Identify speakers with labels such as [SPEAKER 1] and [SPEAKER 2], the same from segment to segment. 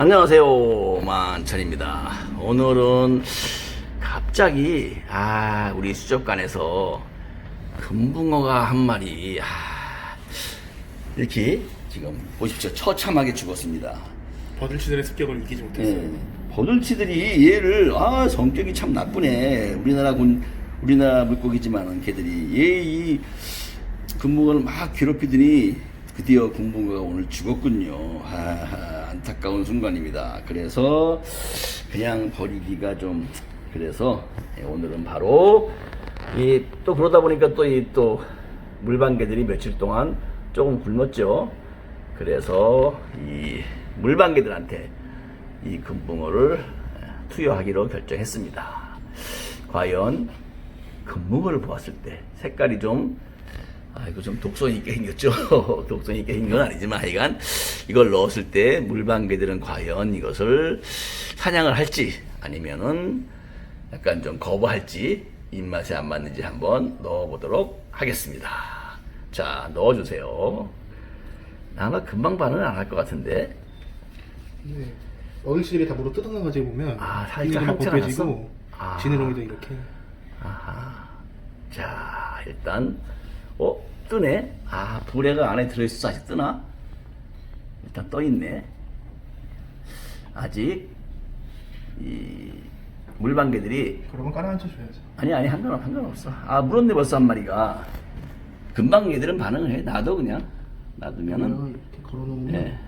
[SPEAKER 1] 안녕하세요 만천입니다. 오늘은 갑자기 아 우리 수족관에서 금붕어가 한 마리 아, 이렇게 지금 보십시오. 처참하게 죽었습니다.
[SPEAKER 2] 버들치들의 습격을 이기지 못했어요.
[SPEAKER 1] 예, 버들치들이 얘를 아 성격이 참 나쁘네. 우리나라 군 우리나라 물고기지만은 걔들이. 얘 이 금붕어를 막 괴롭히더니 드디어 금붕어가 오늘 죽었군요. 아, 안타까운 순간입니다 그래서 그냥 버리기가 좀 그래서 예, 오늘은 바로 이 또 그러다 보니까 또 이 또 물방개들이 며칠 동안 조금 굶었죠 그래서 이 물방개들한테 이 금붕어를 투여하기로 결정했습니다. 과연 금붕어를 보았을 때 색깔이 좀 아, 이거 좀 독성 있게 생겼죠? 독성 있게 생긴 건 아니지만 하여간 이걸 넣었을 때 물방개들은 과연 이것을 사냥을 할지 아니면은 약간 좀 거부할지 입맛에 안 맞는지 한번 넣어보도록 하겠습니다. 자, 넣어주세요. 아마 금방 반응은 안 할 것 같은데
[SPEAKER 2] 네. 어들치들이 다 물어 뜯어나가지고 보면
[SPEAKER 1] 아, 살짝
[SPEAKER 2] 벗겨지고?
[SPEAKER 1] 아.
[SPEAKER 2] 지느러미도 이렇게
[SPEAKER 1] 아하. 자, 일단, 어, 뜨네? 아, 불에가 안에 들어있어서 아직 뜨나? 일단 떠있네. 아직, 이, 물방개들이,
[SPEAKER 2] 그러면 깔아 앉혀 줘야죠.
[SPEAKER 1] 아니, 아니, 상관없, 상관없어. 아, 물었네, 벌써 한 마리가. 금방 얘들은 반응을 해. 놔둬, 그냥. 놔두면은,
[SPEAKER 2] 이렇게 걸어놓으면
[SPEAKER 1] 예.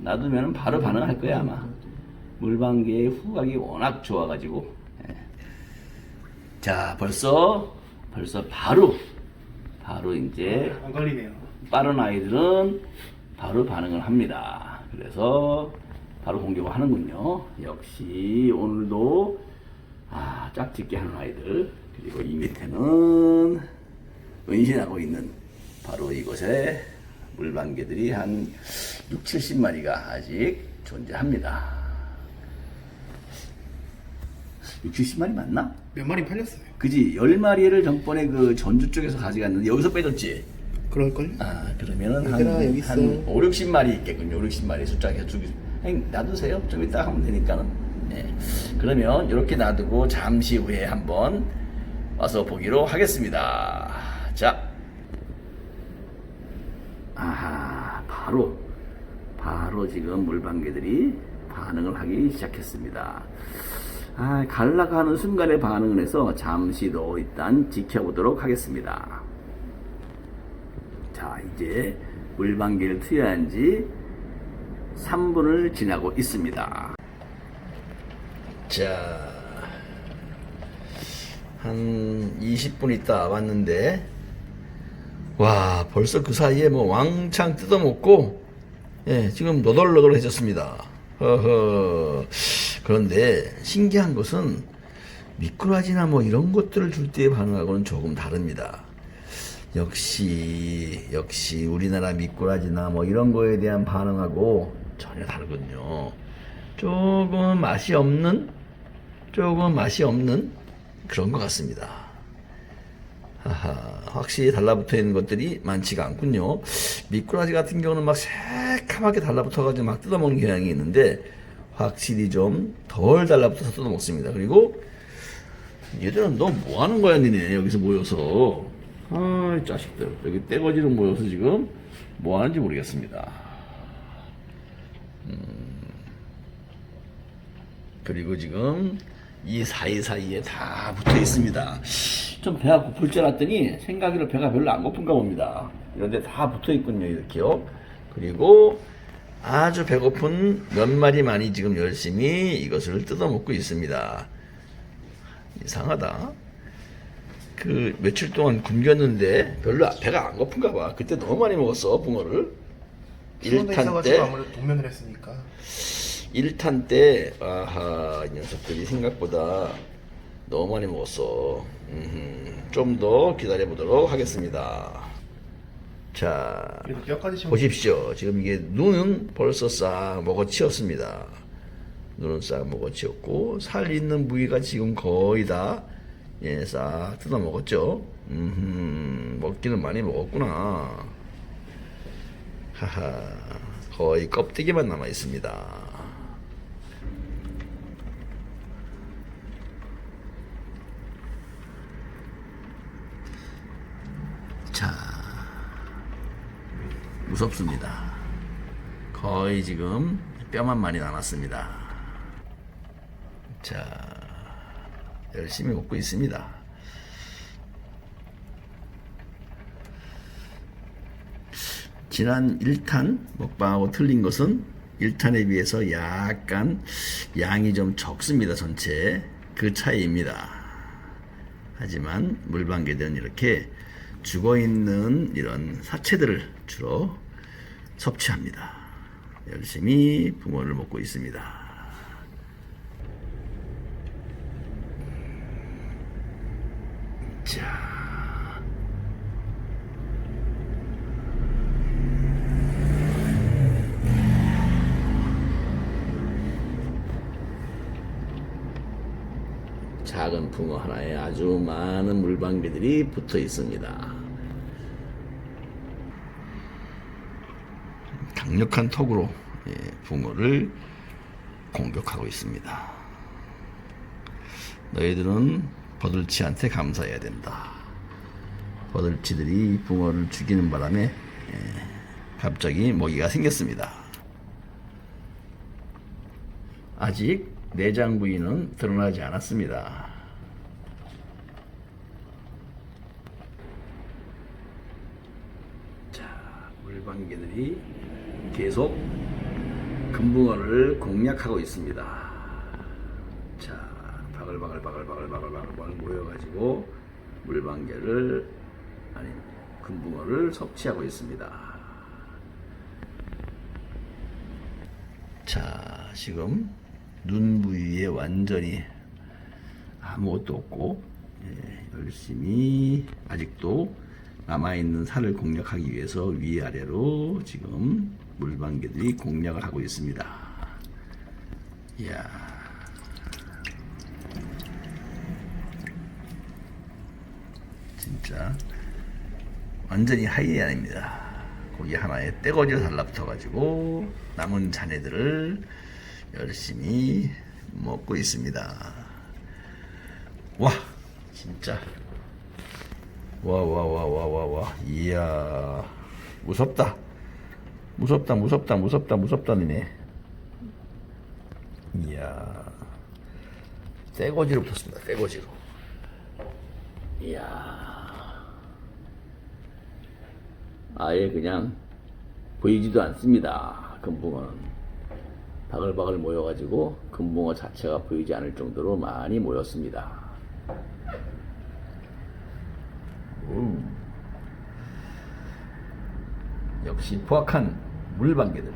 [SPEAKER 1] 놔두면은 바로 반응할 거야, 아마. 물방개의 후각이 워낙 좋아가지고. 예. 자, 벌써, 벌써 바로, 바로 이제
[SPEAKER 2] 안 걸리네요.
[SPEAKER 1] 빠른 아이들은 바로 반응을 합니다. 그래서 바로 공격을 하는군요. 역시 오늘도 아, 짝짓기 하는 아이들. 그리고 이 밑에는 은신하고 있는 바로 이곳에 물방개들이 한 6, 70마리가 아직 존재합니다. 6, 70마리 맞나?
[SPEAKER 2] 몇 마리 팔렸어요.
[SPEAKER 1] 그지? 10마리를 전번에 그 전주 쪽에서 가져갔는데 여기서 빼줬지?
[SPEAKER 2] 그럴걸요?
[SPEAKER 1] 아 그러면은
[SPEAKER 2] 얘들아,
[SPEAKER 1] 한,
[SPEAKER 2] 여기 있어.
[SPEAKER 1] 한 5, 60마리 있겠군요 5, 60마리 숫자가 주기 그냥 놔두세요 좀 이따 하면 되니까는 네. 그러면 이렇게 놔두고 잠시 후에 한번 와서 보기로 하겠습니다 자 아하 바로 바로 지금 물방개들이 반응을 하기 시작했습니다 아, 갈라가는 순간에 반응을 해서 잠시 더 일단 지켜보도록 하겠습니다 자, 이제 물방개를 투여한 지 3분을 지나고 있습니다. 자, 한 20분 있다 왔는데, 와, 벌써 그 사이에 뭐 왕창 뜯어먹고, 예, 지금 너덜너덜해졌습니다. 허허. 그런데 신기한 것은 미꾸라지나 뭐 이런 것들을 줄 때의 반응하고는 조금 다릅니다. 역시 역시 우리나라 미꾸라지나 뭐 이런 거에 대한 반응하고 전혀 다르군요. 조금 맛이 없는 조금 맛이 없는 그런 것 같습니다. 하하, 확실히 달라붙어 있는 것들이 많지가 않군요. 미꾸라지 같은 경우는 막 새카맣게 달라붙어가지고 막 뜯어먹는 경향이 있는데 확실히 좀 덜 달라붙어서 뜯어먹습니다. 그리고 얘들은 너 뭐 하는 거야, 니네 여기서 모여서. 아, 이 자식들. 여기 떼거지로 모여서 지금 뭐 하는지 모르겠습니다. 음. 그리고 지금 이 사이사이에 다 붙어 있습니다. 좀 배가 고플 줄 알았더니 생각으로 배가 별로 안 고픈가 봅니다. 이런데 다 붙어 있군요, 이렇게요. 그리고 아주 배고픈 몇 마리만이 지금 열심히 이것을 뜯어먹고 있습니다. 이상하다. 그 며칠 동안 굶겼는데 별로 배가 안 고픈가 봐. 그때 너무 많이 먹었어, 붕어를.
[SPEAKER 2] 수원에
[SPEAKER 1] 1탄
[SPEAKER 2] 있어가지고
[SPEAKER 1] 때
[SPEAKER 2] 아무래도 동면을 했으니까
[SPEAKER 1] 1탄 때 아하 이 녀석들이 생각보다 너무 많이 먹었어 좀 더 기다려 보도록 하겠습니다 자 보십시오. 지금 이게 눈은 벌써 싹 먹어치웠습니다. 눈은 싹 먹어치웠고 살 있는 부위가 지금 거의 다 예, 싹 뜯어 먹었죠. 음 먹기는 많이 먹었구나. 하하 거의 껍데기만 남아 있습니다 무섭습니다. 거의 지금 뼈만 많이 남았습니다. 자, 열심히 먹고 있습니다. 지난 1탄 먹방하고 틀린 것은 1탄에 비해서 약간 양이 좀 적습니다. 전체 그 차이입니다. 하지만 물방개들은 이렇게 죽어 있는 이런 사체들을 주로 섭취합니다. 열심히 붕어를 먹고 있습니다. 자. 작은 붕어 하나에 아주 많은 물방개들이 붙어 있습니다. 강력한 턱으로 예, 붕어를 공격하고 있습니다. 너희들은 버들치한테 감사해야 된다. 버들치들이 붕어를 죽이는 바람에 예, 갑자기 먹이가 생겼습니다. 아직 내장 부위는 드러나지 않았습니다. 자, 물방개들이 계속 금붕어를 공략하고 있습니다. 자, 바글 바글바글 바글바글 바글 모여가지고 물방개를 아니 금붕어를 섭취하고 있습니다. 자, 지금 눈 부위에 완전히 아무것도 없고 예, 열심히 아직도 남아있는 살을 공략하기 위해서 위아래로 지금 물방개들이 공략을 하고 있습니다. 이야. 진짜 완전히 하이에나입니다. 고기 하나에 떼거지로 달라붙어가지고 남은 자네들을 열심히 먹고 있습니다. 와, 진짜. 와, 와, 와, 와, 와, 와. 이야, 무섭다. 무섭다, 무섭다, 무섭다, 무섭다니네. 이야, 떼거지로 붙었습니다. 떼거지로. 이야. 아예 그냥 보이지도 않습니다. 금붕어는 바글바글 모여가지고 금붕어 자체가 보이지 않을 정도로 많이 모였습니다. 음. 역시 포악한 물방개들.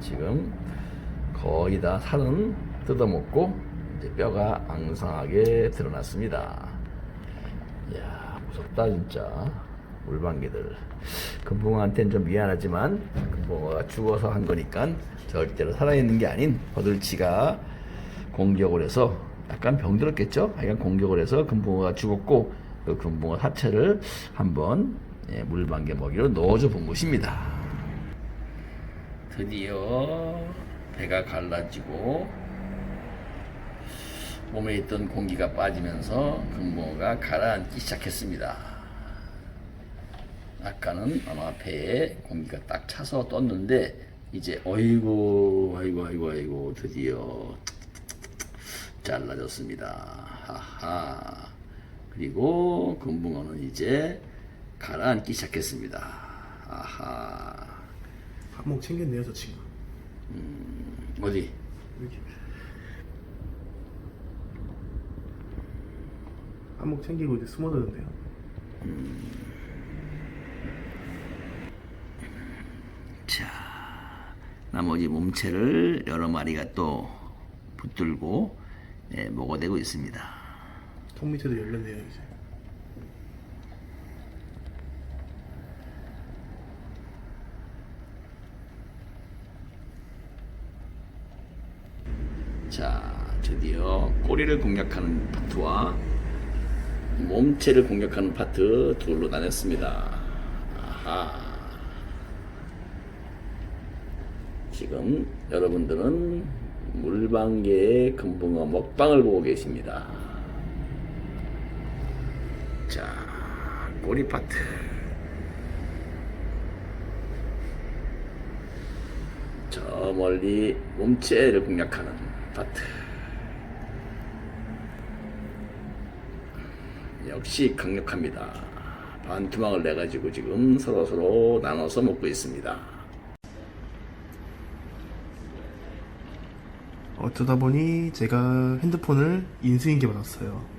[SPEAKER 1] 지금 거의 다 살은 뜯어먹고 이제 뼈가 앙상하게 드러났습니다. 이야 무섭다 진짜 물방개들. 금붕어한테는 좀 미안하지만 금붕어가 죽어서 한 거니까 절대로 살아있는 게 아닌 버들치가 공격을 해서 약간 병들었겠죠? 하여간 공격을 해서 금붕어가 죽었고 그 금붕어 사체를 한번 예, 물방개 먹이로 넣어줘 본 것입니다. 드디어 배가 갈라지고 몸에 있던 공기가 빠지면서 금붕어가 가라앉기 시작했습니다. 아까는 아마 배에 공기가 딱 차서 떴는데 이제 어이구 아이고 아이고 아이고 드디어 잘라졌습니다. 하하. 그리고 금붕어는 이제 가라앉기 시작했습니다. 아하.
[SPEAKER 2] 한몫 챙겼네요 저 친구
[SPEAKER 1] 어디?
[SPEAKER 2] 이렇게 한몫 챙기고 이제 숨어드는데요
[SPEAKER 1] 자, 나머지 몸체를 여러 마리가 또 붙들고 예, 먹어대고 있습니다.
[SPEAKER 2] 턱 밑에도 열렸네요 이제
[SPEAKER 1] 자, 드디어 꼬리를 공략하는 파트와 몸체를 공략하는 파트 둘로 나눴습니다. 아하. 지금 여러분들은 물방개의 금붕어 먹방을 보고 계십니다. 꼬리 파트. 저 멀리 몸체를 공략하는 파트. 역시 강력합니다. 반투막을 내 가지고 지금 서로 서로 나눠서 먹고 있습니다.
[SPEAKER 2] 어쩌다 보니 제가 핸드폰을 인수인계 받았어요.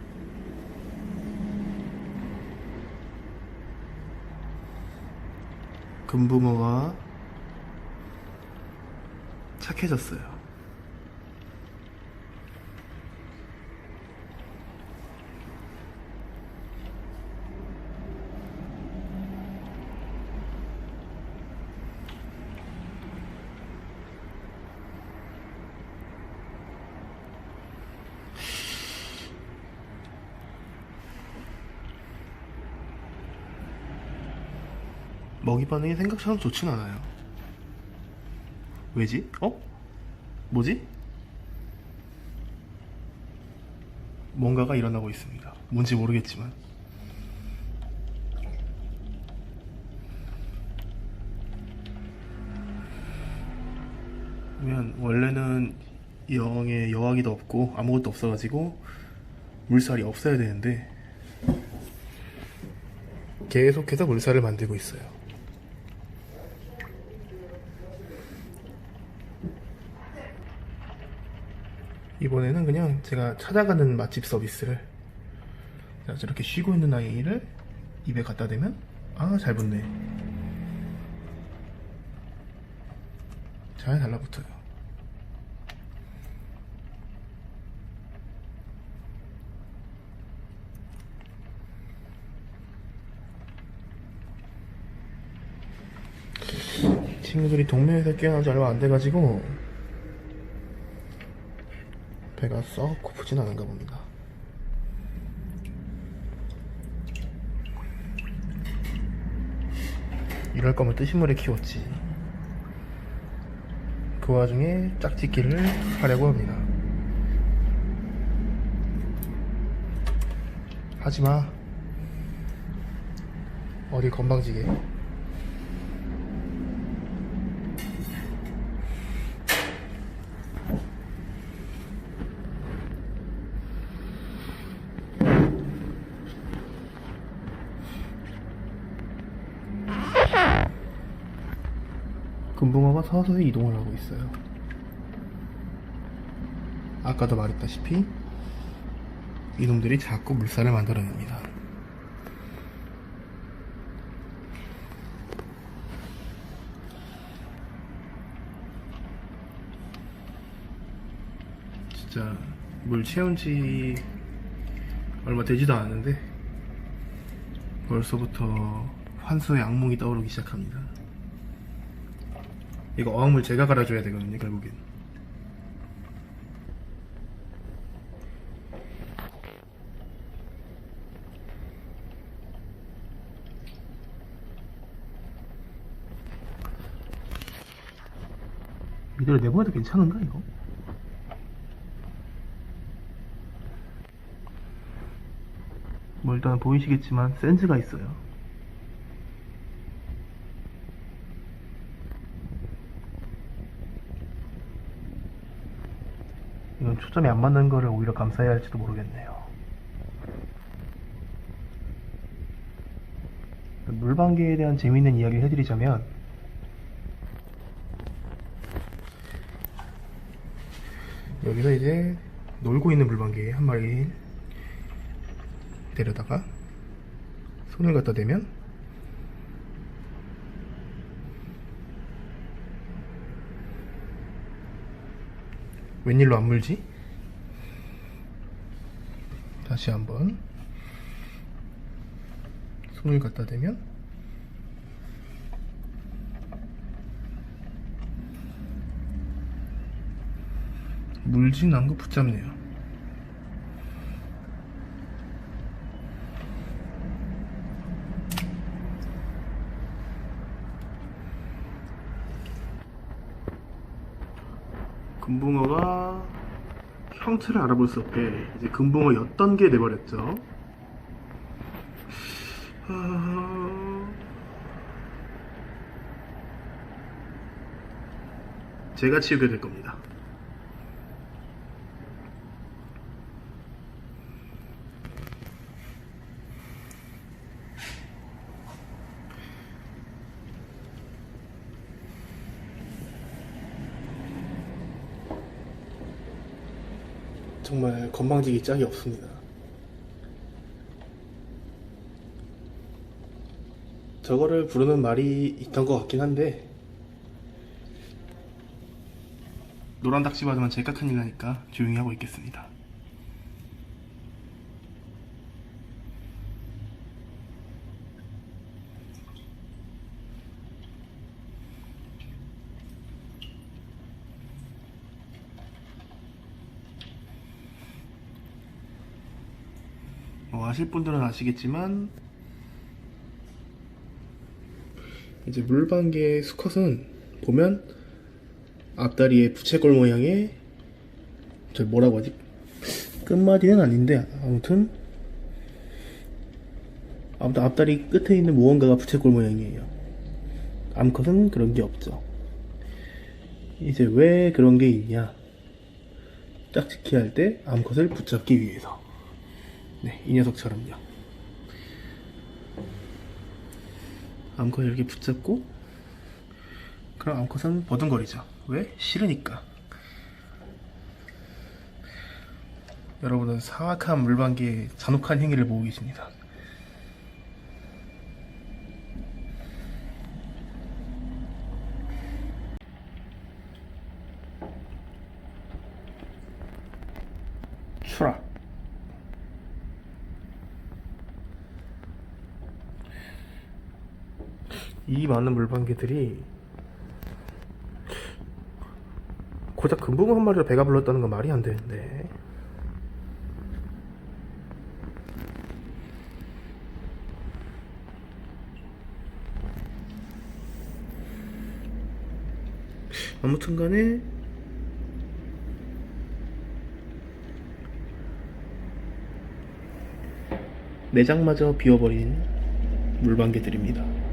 [SPEAKER 2] 금붕어가 착해졌어요. 먹이 반응이 생각처럼 좋진 않아요. 왜지? 어? 뭐지? 뭔가가 일어나고 있습니다. 뭔지 모르겠지만. 왜냐면 원래는 영에 여왕이도 없고 아무것도 없어가지고 물살이 없어야 되는데 계속해서 물살을 만들고 있어요. 이번에는 그냥 제가 찾아가는 맛집 서비스를 자, 저렇게 쉬고 있는 아이를 입에 갖다 대면 아 잘 붙네. 잘 달라붙어요. 친구들이 동네에서 깨어난 지 얼마 안 돼가지고 배가 썩 고프진 않은가 봅니다. 이럴 거면 뜨신 물에 키웠지. 그 와중에 짝짓기를 하려고 합니다. 하지마. 어디 건방지게. 서서히 이동을 하고 있어요. 아까도 말했다시피 이놈들이 자꾸 물살을 만들어냅니다. 진짜 물 채운 지 얼마 되지도 않았는데 벌써부터 환수의 악몽이 떠오르기 시작합니다. 이거 어항물 제가 갈아줘야 되거든요 결국엔 이대로 내보내도 괜찮은가 이거? 뭐 일단 보이시겠지만 센즈가 있어요 이건 초점이 안 맞는 거를 오히려 감사해야 할지도 모르겠네요. 물방개에 대한 재미있는 이야기를 해드리자면 여기서 이제 놀고 있는 물방개 한 마리 데려다가 손을 갖다 대면 웬일로 안 물지? 다시 한번 손을 갖다 대면 물진 않고 붙잡네요. 금붕어가 형체를 알아볼 수 없게 이제 금붕어였던 게 돼버렸죠. 제가 치우게 될 겁니다. 정말 건방지기 짝이 없습니다. 저거를 부르는 말이 있던 것 같긴 한데 노란 닥치 받으면 제가 큰일 나니까 조용히 하고 있겠습니다. 뭐 아실 분들은 아시겠지만 이제 물방개 수컷은 보면 앞다리에 부채꼴 모양의 저 뭐라고 하지? 끝마디는 아닌데 아무튼 아무튼 앞다리 끝에 있는 무언가가 부채꼴 모양이에요. 암컷은 그런 게 없죠. 이제 왜 그런 게 있냐? 짝짓기 할 때 암컷을 붙잡기 위해서. 네, 이 녀석처럼요. 암컷 이렇게 붙잡고 그럼 암컷은 버둥거리죠. 왜? 싫으니까. 여러분은 사악한 물방개의 잔혹한 행위를 보고 계십니다. 추락. 이 많은 물방개들이 고작 금붕어 한 마리로 배가 불렀다는 건 말이 안 되는데. 아무튼 간에 내장마저 비워버린 물방개들입니다.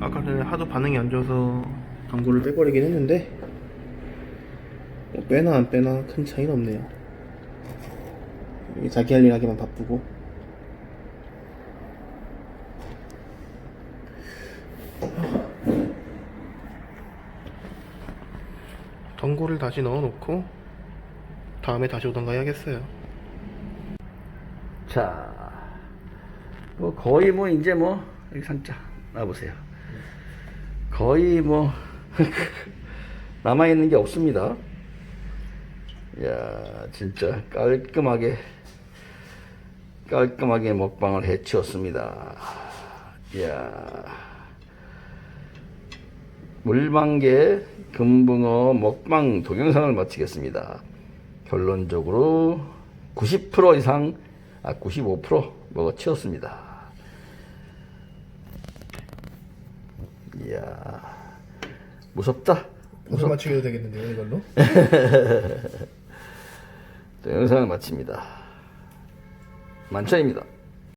[SPEAKER 2] 아까 전에 하도 반응이 안 좋아서 광고를 빼버리긴 했는데 뭐 빼나 안 빼나 큰 차이는 없네요. 자기 할 일 하기만 바쁘고. 덩굴을 다시 넣어놓고 다음에 다시 오던가 해야겠어요.
[SPEAKER 1] 자, 뭐 거의 뭐 이제 뭐 여기 상자 놔보세요. 거의 뭐 남아 있는 게 없습니다. 야, 진짜 깔끔하게 깔끔하게 먹방을 해치웠습니다. 야, 물방개 금붕어 먹방 동영상을 마치겠습니다. 결론적으로 90% 이상 아 95% 먹어 치웠습니다. 이야 무섭다.
[SPEAKER 2] 무슨 맞추게 되겠는데요 이걸로?
[SPEAKER 1] 또 영상을 마칩니다. 만천입니다.